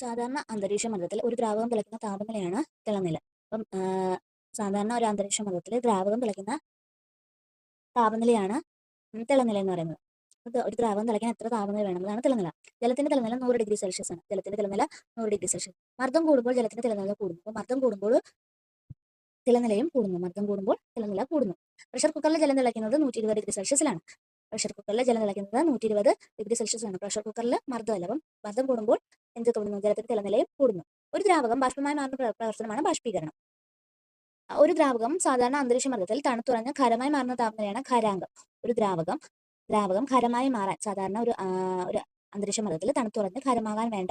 സാധാരണ അന്തരീക്ഷ മർദ്ദത്തിൽ ഒരു ദ്രാവകം തിളക്കുന്ന താപനിലയാണ് തിളനില. അപ്പം സാധാരണ ഒരു അന്തരീക്ഷ മർദ്ദത്തിൽ ദ്രാവകം തിളക്കുന്ന താപനിലയാണ് തിളനില എന്ന് പറയുന്നത്. ഒരു ദ്രാവകം തിളയ്ക്കാൻ എത്ര താപനില വേണം അതാണ് തിളനില. ജലത്തിന്റെ തിളനില നൂറ് ഡിഗ്രി സെൽഷ്യസ് ആണ്. ജലത്തിന്റെ തിളനില നൂറ് ഡിഗ്രി സെൽഷ്യസ്. മർദ്ദം കൂടുമ്പോൾ ജലത്തിന്റെ തിളനില കൂടുന്നു. അപ്പോൾ മർദ്ദം കൂടുമ്പോൾ തിളനിലയും കൂടുന്നു. മർദ്ദം കൂടുമ്പോൾ തിളനില കൂടുന്നു. പ്രഷർ കുക്കറിൽ ജലം തിളയ്ക്കുന്നത് നൂറ്റി ഇരുപത് ഡിഗ്രി സെൽഷ്യസിലാണ്. പ്രഷർ കുക്കറിൽ ജലം തിളയ്ക്കുന്നത് നൂറ്റി ഇരുപത് ഡിഗ്രി സെൽഷ്യസ് ആണ് പ്രഷർ കുക്കറിൽ മർദ്ദമല്ല. അപ്പം മർദ്ദം കൂടുമ്പോൾ എന്ത് തോന്നുന്നു? ജലത്തിന്റെ തിളനിലയും കൂടുന്നു. ഒരു ദ്രാവകം ബാഷ്പമായി മാറുന്ന പ്ര- പ്രവർത്തനമാണ് ബാഷ്പീകരണം. ഒരു ദ്രാവകം സാധാരണ അന്തരീക്ഷ മർദ്ദത്തിൽ തണുത്തുറഞ്ഞ് ഖരമായി മാറുന്ന താപനിലയാണ് ഖരാങ്കം. ഒരു ദ്രാവകം ദ്രാവകം ഖരമായി മാറാൻ സാധാരണ ഒരു ഒരു അന്തരീക്ഷ മർദ്ദത്തിൽ തണുത്തുറഞ്ഞ് ഖരമാകാൻ വേണ്ട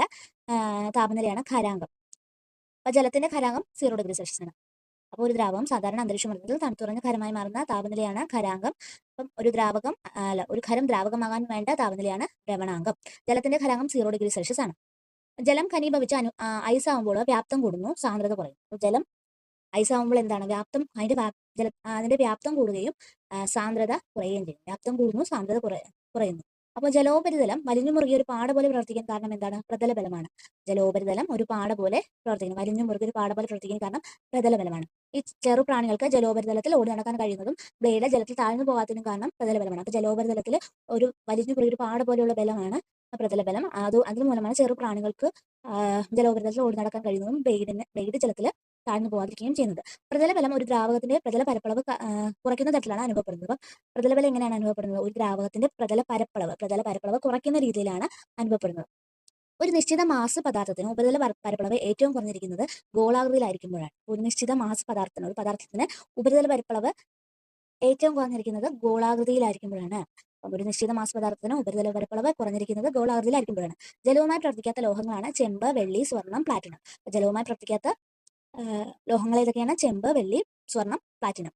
താപനിലയാണ് ഖരാങ്കം. അപ്പൊ ജലത്തിന്റെ ഖരാങ്കം സീറോ ഡിഗ്രി സെൽഷ്യസ് ആണ് അപ്പോൾ ഒരു ദ്രാവകം സാധാരണ അന്തരീക്ഷ മർദ്ദത്തിൽ തണുത്തുറഞ്ഞ് ഖരമായി മാറുന്ന താപനിലയാണ് ഖരാങ്കം. അപ്പം ഒരു ദ്രാവകം അല്ല ഒരു ഖരം ദ്രാവകമാകാൻ വേണ്ട താപനിലയാണ് ലവണാങ്കം ജലത്തിന്റെ ഖരാങ്കം സീറോ ഡിഗ്രി സെൽഷ്യസ് ആണ് ജലം ഖനീഭവിച്ച അനു ഐസ് ആകുമ്പോൾ വ്യാപ്തം കൂടുന്നു സാന്ദ്രത കുറയും. ജലം ഐസ് ആകുമ്പോൾ എന്താണ്? വ്യാപ്തം അതിന്റെ ജല അതിന്റെ വ്യാപ്തം കൂടുകയും സാന്ദ്രത കുറയുകയും ചെയ്യും. വ്യാപ്തം കൂടുന്നു സാന്ദ്രത കുറയുന്നു. അപ്പോൾ ജലോപരിതലം മലിഞ്ഞു മുറുകിയ ഒരു പാട പോലെ പ്രവർത്തിക്കാൻ കാരണം എന്താണ്? പ്രതല ബലമാണ് ജലോപരിതലം ഒരു പാട പോലെ പ്രവർത്തിക്കുന്നു. മലിഞ്ഞു മുറുകിയ ഒരു പാട പോലെ പ്രവർത്തിക്കാൻ കാരണം പ്രതല ബലമാണ് ഈ ചെറു പ്രാണികൾക്ക് ജലോപരിതലത്തിൽ ഓടി നടക്കാൻ കഴിയുന്നതും ബ്ലേഡ് ജലത്തിൽ താഴ്ന്നു പോകാത്തതിനും കാരണം പ്രതല ബലമാണ് അപ്പോൾ ജലോപരിതലത്തിൽ ഒരു വലിഞ്ഞു മുറുകിയ ഒരു പാട പോലെയുള്ള ബലമാണ് പ്രതല ബലം അത് അതിന് മൂലമാണ് ചെറു പ്രാണികൾക്ക് ജലോപരിതലത്തിൽ ഓടി നടക്കാൻ കഴിയുന്നതും ബ്ലേഡിന് ബ്ലേഡ് ജലത്തിൽ താഴ്ന്നു പോകാതിരിക്കുകയും ചെയ്യുന്നത്. പ്രതലബലം ഒരു ദ്രാവകത്തിന്റെ പ്രതല പരപ്പളവ് കുറയ്ക്കുന്ന തരത്തിലാണ് അനുഭവപ്പെടുന്നത്. അപ്പം പ്രതലബലം എങ്ങനെയാണ് അനുഭവപ്പെടുന്നത്? ഒരു ദ്രാവകത്തിന്റെ പ്രതല പരപ്പളവ് പ്രതല പരപ്പളവ് കുറയ്ക്കുന്ന രീതിയിലാണ് അനുഭവപ്പെടുന്നത്. ഒരു നിശ്ചിത മാസ് പദാർത്ഥത്തിന് ഉപരിതല പര- പരപ്പളവ് ഏറ്റവും കുറഞ്ഞിരിക്കുന്നത് ഗോളാകൃതിയിലായിരിക്കുമ്പോഴാണ്. ഒരു നിശ്ചിത മാസ് പദാർത്ഥത്തിന് ഒരു പദാർത്ഥത്തിന് ഉപരിതല പരപ്പളവ് ഏറ്റവും കുറഞ്ഞിരിക്കുന്നത് ഗോളാകൃതിയിലായിരിക്കുമ്പോഴാണ്. ഒരു നിശ്ചിത മാസ് പദാർത്ഥത്തിന് ഉപരിതല പരപ്പളവ് കുറഞ്ഞിരിക്കുന്നത് ഗോളാകൃതിയിലായിരിക്കുമ്പോഴാണ് ജലവുമായി പ്രവർത്തിക്കാത്ത ലോഹങ്ങളാണ് ചെമ്പ് വെള്ളി സ്വർണം പ്ലാറ്റിനം. ജലവുമായി പ്രവർത്തിക്കാത്ത ലോഹങ്ങൾ ഏതൊക്കെയാണ്? ചെമ്പ് വെള്ളി സ്വർണം പ്ലാറ്റിനം.